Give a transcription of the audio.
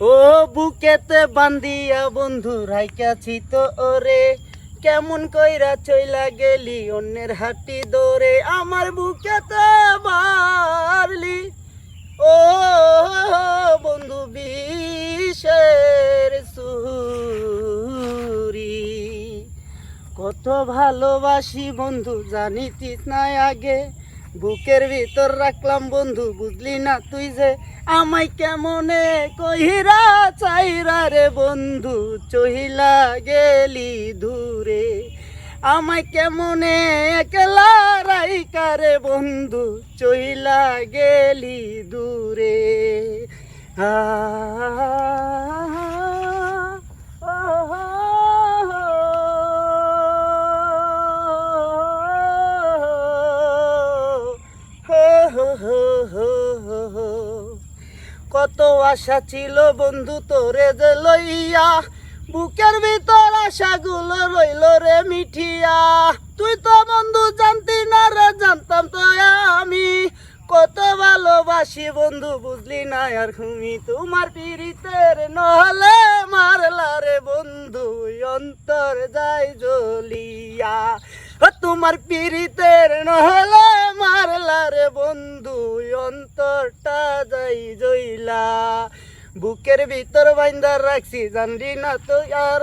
ও বুকেতে বান্দিয়া বন্ধু রাইকাছি তো ওরে। কেমন কইরা চইলা গেলি অন্যের হাটি দৌড়ে, আমার বুকেতে বারলি ও বন্ধু, বিষের সুরি। কত ভালোবাসি বন্ধু, জানিতিস না আগে। বুকের ভিতর রাখলাম বন্ধু, বুঝলি না তুই যে আমায় কেমনে কহিরা চাইরা রে বন্ধু? চহিলা গেলি দূরে, আমায় কেমনে একলা রাইকা রে বন্ধু? চহিলা গেলি দূরে, আ কত আশা ছিল বন্ধু তোরে যে লইয়া। বুকের ভিতর আশাগুলো রইল রে মিঠিয়া। তুই তো বন্ধু জানতি না রে, জানতাম তো আমি। কত ভালোবাসি বন্ধু, বুঝলি না আর তুমি তোমার পিরিতের নহলে মারলা রে বন্ধু অন্তর যাই জ্বলিয়া। তোমার পিরিতের নহলে অন্তরটা যাই জইলা বুকের ভিতর বাইন্দার রাখছি জানলি না তো আর